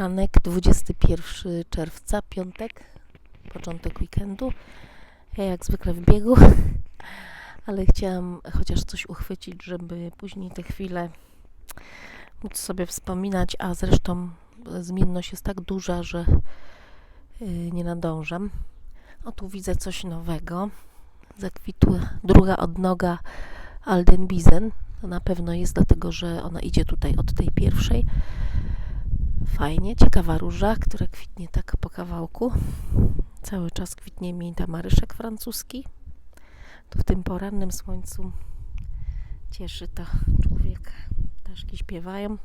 Ranek 21 czerwca, piątek, początek weekendu. Ja jak zwykle w biegu, ale chciałam chociaż coś uchwycić, żeby później te chwile móc sobie wspominać, a zresztą zmienność jest tak duża, że yy, nie nadążam. O, tu widzę coś nowego. Zakwitła druga odnoga Aldenbizen. To na pewno jest dlatego, że ona idzie tutaj od tej pierwszej. Fajnie, ciekawa róża, która kwitnie tak po kawałku. Cały czas kwitnie mi tamaryszek francuski. Tu w tym porannym słońcu cieszy to człowieka. Ptaszki śpiewają.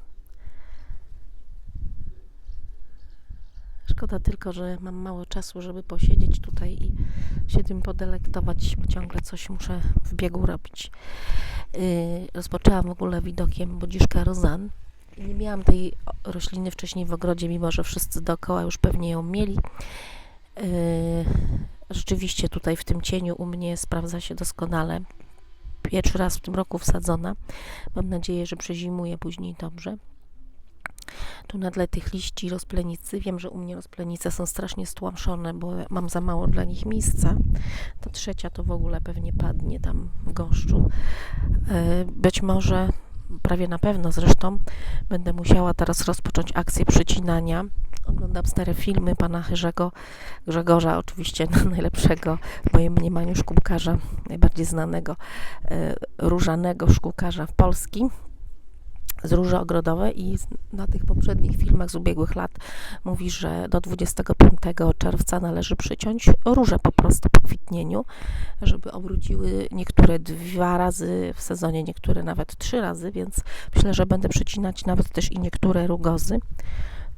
Szkoda tylko, że mam mało czasu, żeby posiedzieć tutaj i się tym podelektować, bo ciągle coś muszę w biegu robić. Yy, rozpoczęłam w ogóle widokiem Bodziszka Rozan. Nie miałam tej rośliny wcześniej w ogrodzie, mimo że wszyscy dookoła już pewnie ją mieli. Yy, rzeczywiście tutaj w tym cieniu u mnie sprawdza się doskonale. Pierwszy raz w tym roku wsadzona. Mam nadzieję, że przezimuje później dobrze. Tu na tle tych liści rozplenicy, wiem, że u mnie rozplenice są strasznie stłamszone, bo mam za mało dla nich miejsca. To trzecia to w ogóle pewnie padnie tam w gąszczu. Yy, Być może, prawie na pewno zresztą, będę musiała teraz rozpocząć akcję przycinania. Oglądam stare filmy pana Chyrzego Grzegorza, oczywiście najlepszego w moim mniemaniu szkółkarza, najbardziej znanego, e, różanego szkółkarza w Polski z róży ogrodowe i na tych poprzednich filmach z ubiegłych lat mówi, że do 25 czerwca należy przyciąć róże po prostu po żeby obróciły niektóre dwa razy w sezonie, niektóre nawet trzy razy, więc myślę, że będę przycinać nawet też i niektóre rugozy.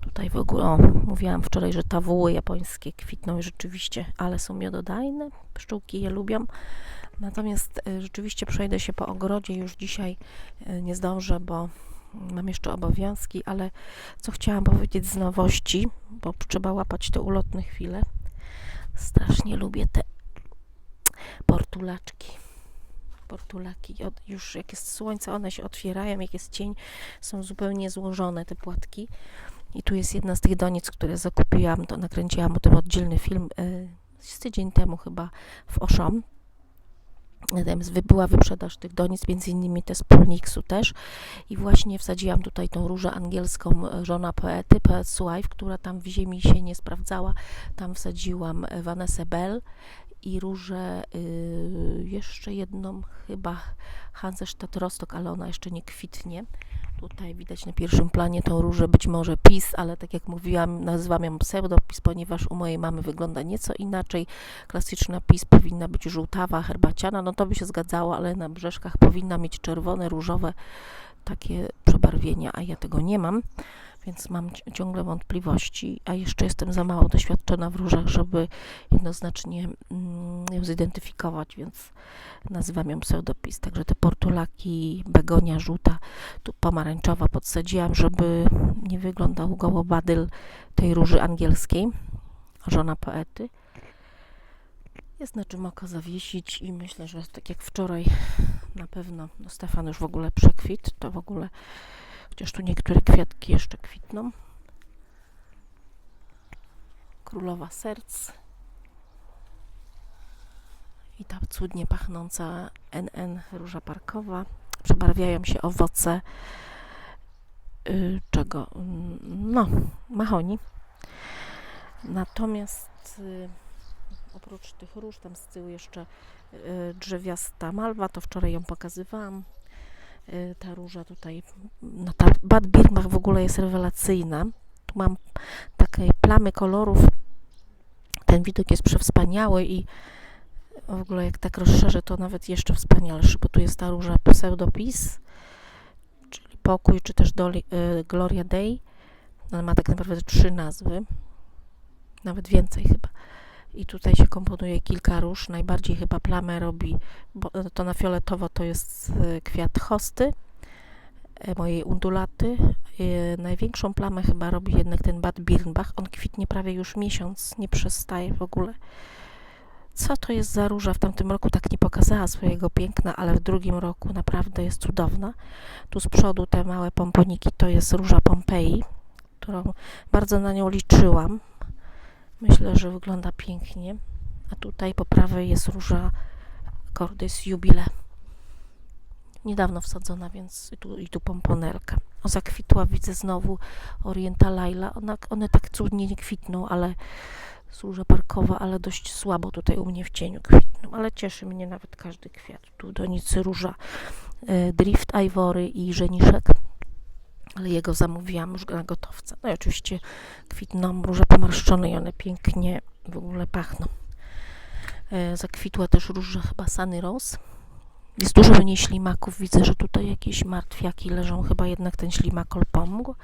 Tutaj w ogóle, o, mówiłam wczoraj, że tawuły japońskie kwitną i rzeczywiście, ale są miododajne, pszczółki je lubią. Natomiast e, rzeczywiście przejdę się po ogrodzie, już dzisiaj e, nie zdążę, bo mam jeszcze obowiązki, ale co chciałam powiedzieć z nowości, bo trzeba łapać te ulotne chwile. Strasznie lubię te portulaczki. Portulaki, już jak jest słońce, one się otwierają, jak jest cień, są zupełnie złożone te płatki. I tu jest jedna z tych donic, które zakupiłam, to nakręciłam o tym oddzielny film y, z tydzień temu chyba w Oszom. Natomiast była wyprzedaż tych donic, między innymi te z Pulniksu też. I właśnie wsadziłam tutaj tą różę angielską e, żona poety, Poet's Wife, która tam w ziemi się nie sprawdzała. Tam wsadziłam e, Vanessa Bell i różę y, jeszcze jedną chyba Hansestadt Rostock, ale ona jeszcze nie kwitnie. Tutaj widać na pierwszym planie tą różę, być może PiS, ale tak jak mówiłam, nazywam ją pseudopis, ponieważ u mojej mamy wygląda nieco inaczej. Klasyczna PiS powinna być żółtawa, herbaciana, no to by się zgadzało, ale na brzeszkach powinna mieć czerwone, różowe takie przebarwienia, a ja tego nie mam, więc mam ci- ciągle wątpliwości, a jeszcze jestem za mało doświadczona w różach, żeby jednoznacznie mm, ją zidentyfikować, więc nazywam ją pseudopis. Także te portulaki, begonia żółta, tu pomarańczowa podsadziłam, żeby nie wyglądał gołobadyl tej róży angielskiej, żona poety. Jest na czym oko zawiesić i myślę, że tak jak wczoraj na pewno, no Stefan już w ogóle przekwit, to w ogóle, chociaż tu niektóre kwiatki jeszcze kwitną. Królowa serc i ta cudnie pachnąca NN róża parkowa. Przebarwiają się owoce y, czego? Mm, No, mahoni. Natomiast y, oprócz tych róż, tam z tyłu jeszcze y, drzewiasta malwa, to wczoraj ją pokazywałam. Y, Ta róża tutaj, no ta Bad Birnbach w ogóle jest rewelacyjna. Tu mam takie plamy kolorów. Ten widok jest przewspaniały i w ogóle jak tak rozszerzę, to nawet jeszcze wspanialszy, bo tu jest ta róża pseudopis, czyli pokój, czy też Doli, y, Gloria Dei. Ona ma tak naprawdę trzy nazwy, nawet więcej chyba. I tutaj się komponuje kilka róż. Najbardziej chyba plamę robi, bo to na fioletowo to jest y, kwiat hosty, y, mojej undulaty. Y, Największą plamę chyba robi jednak ten Bad Birnbach. On kwitnie prawie już miesiąc, nie przestaje w ogóle. Co to jest za róża? W tamtym roku tak nie pokazała swojego piękna, ale w drugim roku naprawdę jest cudowna. Tu z przodu te małe pomponiki to jest róża Pompeii. którą bardzo na nią liczyłam. Myślę, że wygląda pięknie. A tutaj po prawej jest róża Cordis Jubile. Niedawno wsadzona, więc i tu, i tu pomponelka. O, zakwitła, widzę znowu Orienta Laila. One tak cudnie nie kwitną, ale służa parkowa, ale dość słabo tutaj u mnie w cieniu kwitną. Ale cieszy mnie nawet każdy kwiat. Tu donicy róża e, Drift Ivory i żeniszek. Ale jego zamówiłam już na gotowca. No i oczywiście kwitną róże pomarszczone i one pięknie w ogóle pachną. E, zakwitła też róża chyba Sunny Rose. Jest dużo mniej ślimaków. Widzę, że tutaj jakieś martwiaki leżą. Chyba jednak ten ślimakol pomógł.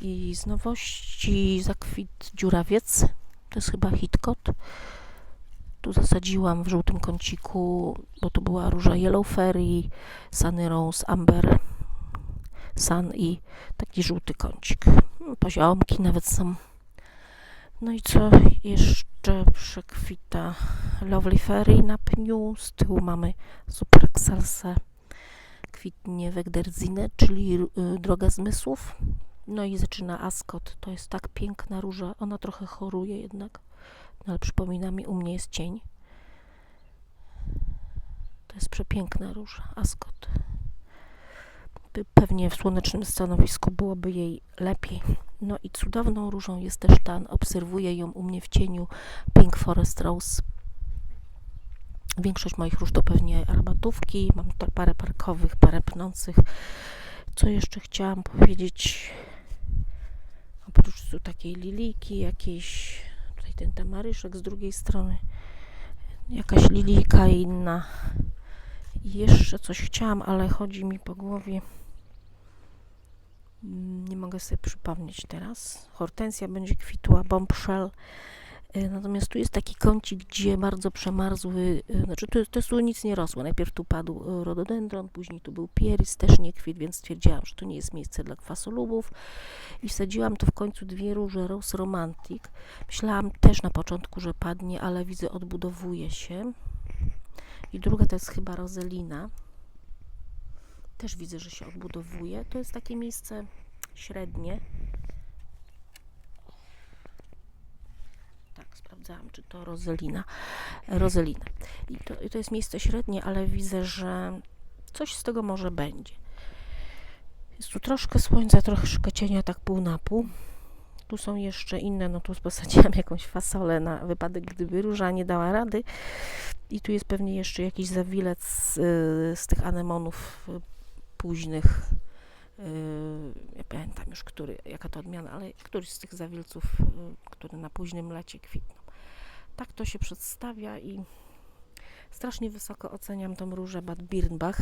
I z nowości zakwit dziurawiec. To jest chyba hitkot. Tu zasadziłam w żółtym kąciku, bo to była róża Yellow Fairy, Sunny Rose, Amber Sun i taki żółty kącik. Poziomki nawet są. No i co jeszcze przekwita? Lovely Fairy na pniu. Z tyłu mamy Super Excelsa. Kwitnie Wegderzine, czyli y, Droga Zmysłów. No i zaczyna Ascot. To jest tak piękna róża. Ona trochę choruje jednak. No ale przypomina mi, u mnie jest cień. To jest przepiękna róża. Ascot. Pe- Pewnie w słonecznym stanowisku byłoby jej lepiej. No i cudowną różą jest też tan. Obserwuję ją u mnie w cieniu Pink Forest Rose. Większość moich róż to pewnie rabatówki. Mam parę parkowych, parę pnących. Co jeszcze chciałam powiedzieć? Oprócz tu takiej liliki, jakiejś tutaj ten tamaryszek z drugiej strony, jakaś lilika inna. Jeszcze coś chciałam, ale chodzi mi po głowie. Mm, Nie mogę sobie przypomnieć teraz. Hortensja będzie kwitła, bombshell. Y, Natomiast tu jest taki kącik, gdzie bardzo przemarzły, y, znaczy tu, tu nic nie rosło. Najpierw tu padł y, rododendron, później tu był pieris, też nie kwit, więc stwierdziłam, że to nie jest miejsce dla kwasolubów. I wsadziłam tu w końcu dwie róże Rose Romantic. Myślałam też na początku, że padnie, ale widzę, odbudowuje się. I druga to jest chyba Rozelina. Też widzę, że się odbudowuje. To jest takie miejsce średnie. Tak, sprawdzałam, czy to Rozelina. Rozelina. I to, i to jest miejsce średnie, ale widzę, że coś z tego może będzie. Jest tu troszkę słońca, troszkę cienia, tak pół na pół. Tu są jeszcze inne, no tu posadziłam jakąś fasolę na wypadek, gdyby róża nie dała rady. I tu jest pewnie jeszcze jakiś zawilec y, z tych anemonów późnych. Y, ja pamiętam już, który, jaka to odmiana, ale któryś z tych zawilców, y, które na późnym lecie kwitną. Tak to się przedstawia i strasznie wysoko oceniam tą różę Bad Birnbach.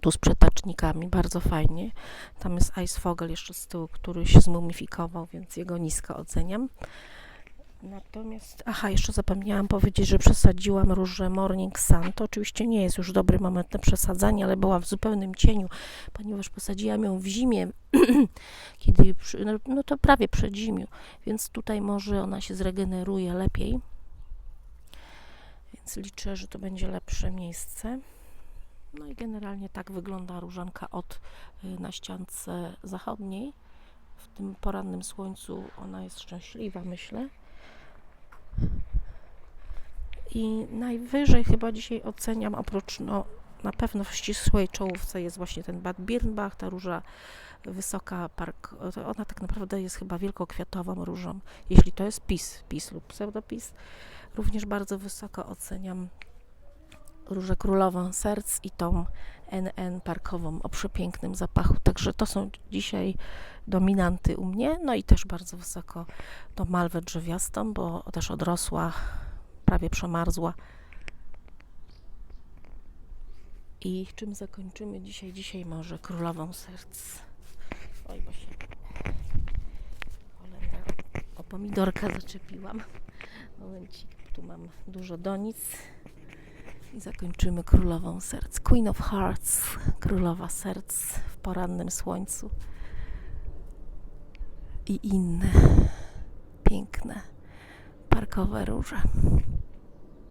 Tu z przetacznikami, bardzo fajnie. Tam jest Ice Fogel jeszcze z tyłu, który się zmumifikował, więc jego nisko oceniam. Natomiast, aha, jeszcze zapomniałam powiedzieć, że przesadziłam różę Morning Sun. To oczywiście nie jest już dobry moment na przesadzanie, ale była w zupełnym cieniu, ponieważ posadziłam ją w zimie, kiedy, no, no to prawie przed zimiu, więc tutaj może ona się zregeneruje lepiej. Więc liczę, że to będzie lepsze miejsce. No i generalnie tak wygląda różanka od y, na ściance zachodniej. W tym porannym słońcu ona jest szczęśliwa, myślę. I najwyżej chyba dzisiaj oceniam, oprócz no, na pewno w ścisłej czołówce jest właśnie ten Bad Birnbach, ta róża wysoka park, ona tak naprawdę jest chyba wielkokwiatową różą, jeśli to jest pis, pis lub pseudopis. Również bardzo wysoko oceniam różę królową serc i tą NN parkową o przepięknym zapachu. Także to są dzisiaj dominanty u mnie. No i też bardzo wysoko tą malwę drzewiastą, bo też odrosła, prawie przemarzła. I czym zakończymy dzisiaj? Dzisiaj może królową serc. Oj, bo się Holender o pomidorka zaczepiłam. Momencik, tu mam dużo donic. I zakończymy królową serc. Queen of Hearts, królowa serc w porannym słońcu. I inne piękne parkowe róże.